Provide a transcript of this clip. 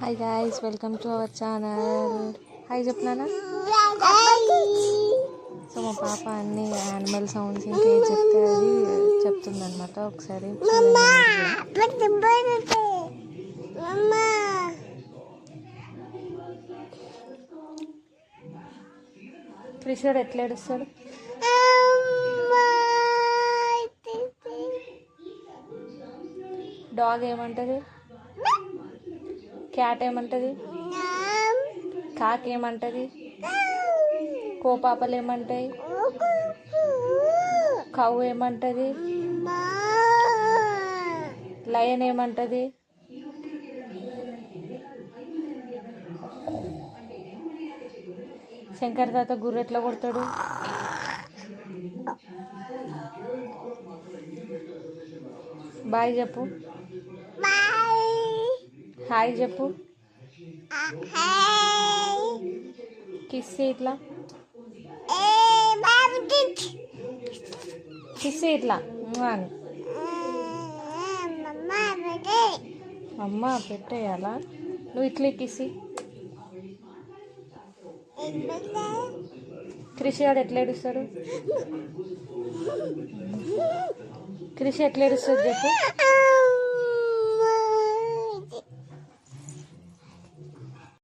Hi guys welcome to our channel hi చెప్పినానా so మా పాప అన్ని యానిమల్ సౌండ్స్ ఇంకా ఏం చెప్తే అది చెప్తుందనమాట ఒకసారి. కృష్ణుడు ఎట్లా ఏడుస్తాడు? డాగ్ ఏమంటది? క్యాట్ ఏమంటది? కాకి ఏమంటది? కోపాపలు ఏమంటాయి? కవ్వు ఏమంటది? లయన్ ఏమంటది? శంకర్ తాత గుర్రె ఎట్లా కొడతాడు? బాయ్ చెప్పు. హాయ్ చెప్పు. కిస్ ఇట్లా? కిస్ ఇట్లా? అని. అమ్మ పెట్టేయాలా? నువ్వు ఇట్లా కిసి కృషి గారు ఎట్లా ఏడుస్తాడు? కృషి ఎట్లా ఏడుస్తుంది చెప్పు.